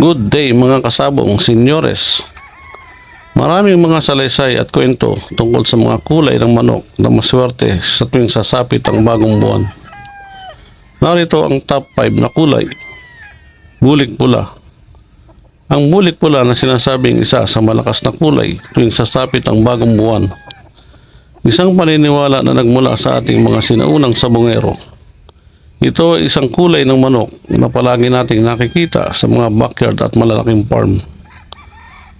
Good day mga kasabong, senyores. Maraming mga salaysay at kwento tungkol sa mga kulay ng manok na maswerte sa tuwing sasapit ang bagong buwan. Narito ang top 5 na kulay. Bulik pula. Ang bulik pula na sinasabing isa sa malakas na kulay tuwing sasapit ang bagong buwan. Isang paniniwala na nagmula sa ating mga sinaunang sabongero. Ito ay isang kulay ng manok na palagi nating nakikita sa mga backyard at malalaking farm.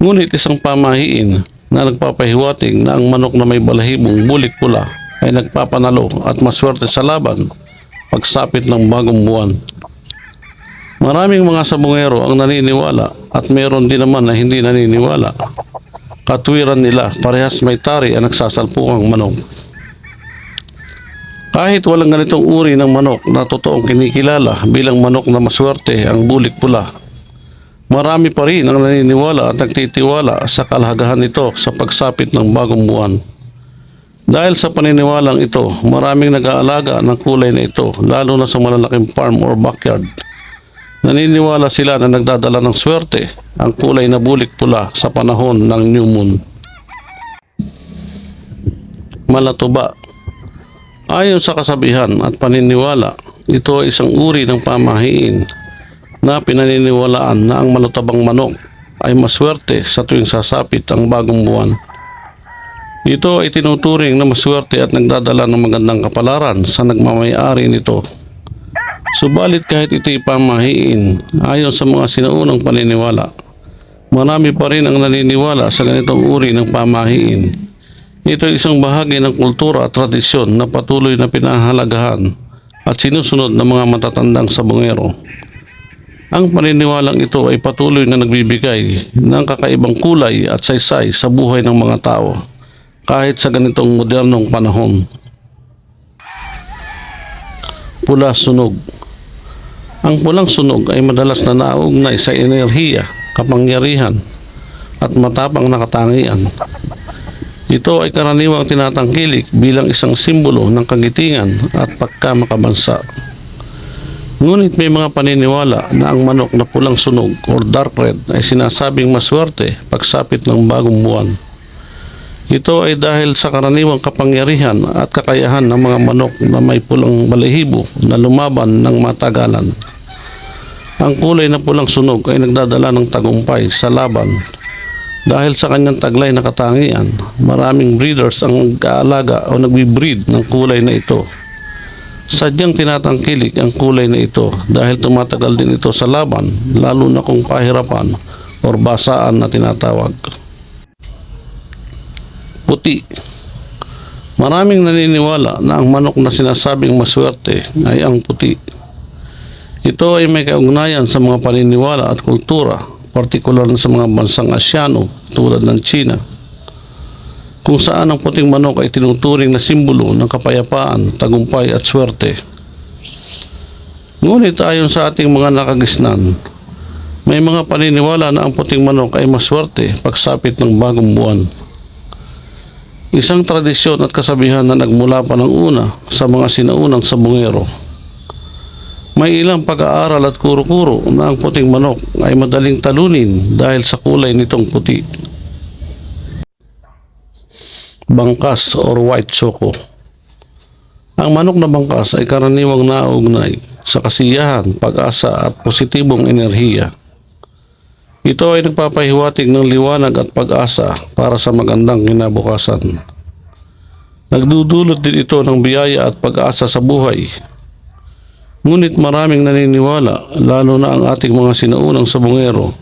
Ngunit isang pamahiin na nagpapahiwatig na ang manok na may balahibong bulik pula ay nagpapanalo at maswerte sa laban pagsapit ng bagong buwan. Maraming mga sabungero ang naniniwala at meron din naman na hindi naniniwala. Katwiran nila parehas may tari ang nagsasalpukang manok. Kahit walang ganitong uri ng manok na totoong kinikilala bilang manok na maswerte ang bulik pula, marami pa rin ang naniniwala at nagtitiwala sa kalahagahan nito sa pagsapit ng bagong buwan. Dahil sa paniniwalang ito, maraming nag-aalaga ng kulay na ito, lalo na sa malalaking farm or backyard. Naniniwala sila na nagdadala ng swerte ang kulay na bulik pula sa panahon ng new moon. Malatuba Ayon sa kasabihan at paniniwala, ito ay isang uri ng pamahiin na pinaniniwalaan na ang malutabang manok ay maswerte sa tuwing sasapit ang bagong buwan. Ito ay tinuturing na maswerte at nagdadala ng magandang kapalaran sa nagmamayari nito. Subalit kahit ito'y pamahiin, ayon sa mga sinaunang paniniwala, marami pa rin ang naniniwala sa ganitong uri ng pamahiin. Ito ay isang bahagi ng kultura at tradisyon na patuloy na pinahalagahan at sinusunod ng mga matatandang sabongero. Ang paniniwalang ito ay patuloy na nagbibigay ng kakaibang kulay at saysay sa buhay ng mga tao kahit sa ganitong modernong panahon. Pula sunog Ang pulang sunog ay madalas na nauugnay sa enerhiya, kapangyarihan at matapang na katangian. Ito ay karaniwang tinatangkilik bilang isang simbolo ng kagitingan at pagkamakabansa. Ngunit may mga paniniwala na ang manok na pulang sunog or dark red ay sinasabing maswerte pagsapit ng bagong buwan. Ito ay dahil sa karaniwang kapangyarihan at kakayahan ng mga manok na may pulang balahibo na lumaban ng matagalan. Ang kulay na pulang sunog ay nagdadala ng tagumpay sa laban dahil sa kanyang taglay na katangian, maraming breeders ang nag-aalaga o nagbi-breed ng kulay na ito. Sadyang tinatangkilik ang kulay na ito dahil tumatagal din ito sa laban, lalo na kung pahirapan o basaan na tinatawag. Puti Maraming naniniwala na ang manok na sinasabing maswerte ay ang puti. Ito ay may kaugnayan sa mga paniniwala at kultura partikular na sa mga bansang Asyano tulad ng China kung saan ang puting manok ay tinuturing na simbolo ng kapayapaan, tagumpay at swerte. Ngunit ayon sa ating mga nakagisnan, may mga paniniwala na ang puting manok ay maswerte pagsapit ng bagong buwan. Isang tradisyon at kasabihan na nagmula pa ng una sa mga sinaunang sabungero. May ilang pag-aaral at kuro-kuro na ang puting manok ay madaling talunin dahil sa kulay nitong puti. Bangkas or white choco. Ang manok na bangkas ay karaniwang naugnay sa kasiyahan, pag-asa at positibong enerhiya. Ito ay nagpapahiwatig ng liwanag at pag-asa para sa magandang kinabukasan. Nagdudulot din ito ng biyaya at pag-asa sa buhay Ngunit maraming naniniwala, lalo na ang ating mga sinaunang sabungero,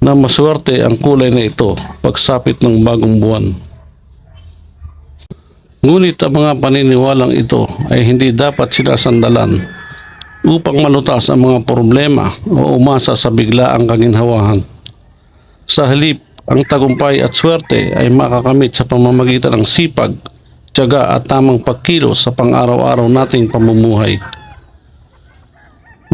na maswerte ang kulay na ito pagsapit ng bagong buwan. Ngunit ang mga paniniwalang ito ay hindi dapat sinasandalan upang malutas ang mga problema o umasa sa biglaang kaginhawahan. Sa halip, ang tagumpay at swerte ay makakamit sa pamamagitan ng sipag, tiyaga at tamang pagkilos sa pang-araw-araw nating pamumuhay.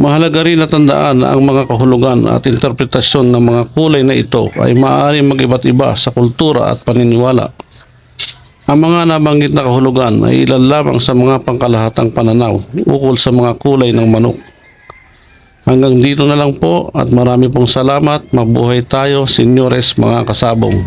Mahalaga rin na tandaan na ang mga kahulugan at interpretasyon ng mga kulay na ito ay maaaring mag-iba't iba sa kultura at paniniwala. Ang mga nabanggit na kahulugan ay ilan lamang sa mga pangkalahatang pananaw ukol sa mga kulay ng manok. Hanggang dito na lang po at marami pong salamat. Mabuhay tayo, senyores mga kasabong.